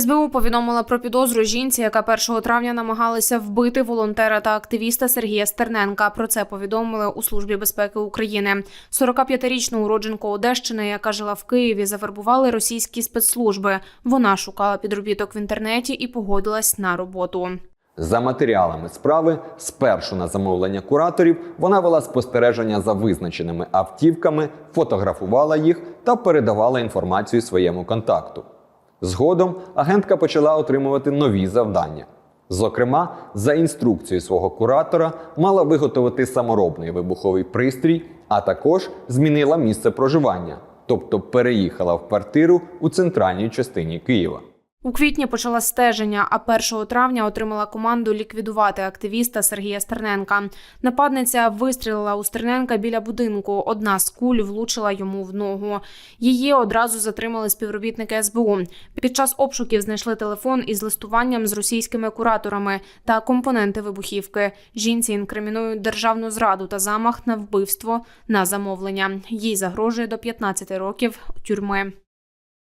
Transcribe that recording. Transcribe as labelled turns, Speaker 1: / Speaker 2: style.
Speaker 1: СБУ повідомила про підозру жінці, яка 1 травня намагалася вбити волонтера та активіста Сергія Стерненка. Про це повідомили у службі безпеки України. 45-річну уродженку Одещини, яка жила в Києві, завербували російські спецслужби. Вона шукала підробіток в інтернеті і погодилась на роботу.
Speaker 2: За матеріалами справи, спершу на замовлення кураторів, вона вела спостереження за визначеними автівками, фотографувала їх та передавала інформацію своєму контакту. Згодом агентка почала отримувати нові завдання. Зокрема, за інструкцією свого куратора мала виготовити саморобний вибуховий пристрій, а також змінила місце проживання, тобто переїхала в квартиру у центральній частині Києва.
Speaker 1: У квітні почала стеження, а 1 травня отримала команду ліквідувати активіста Сергія Стерненка. Нападниця вистрілила у Стерненка біля будинку. Одна з куль влучила йому в ногу. Її одразу затримали співробітники СБУ. Під час обшуків знайшли телефон із листуванням з російськими кураторами та компоненти вибухівки. Жінці інкримінують державну зраду та замах на вбивство на замовлення. Їй загрожує до 15 років тюрми.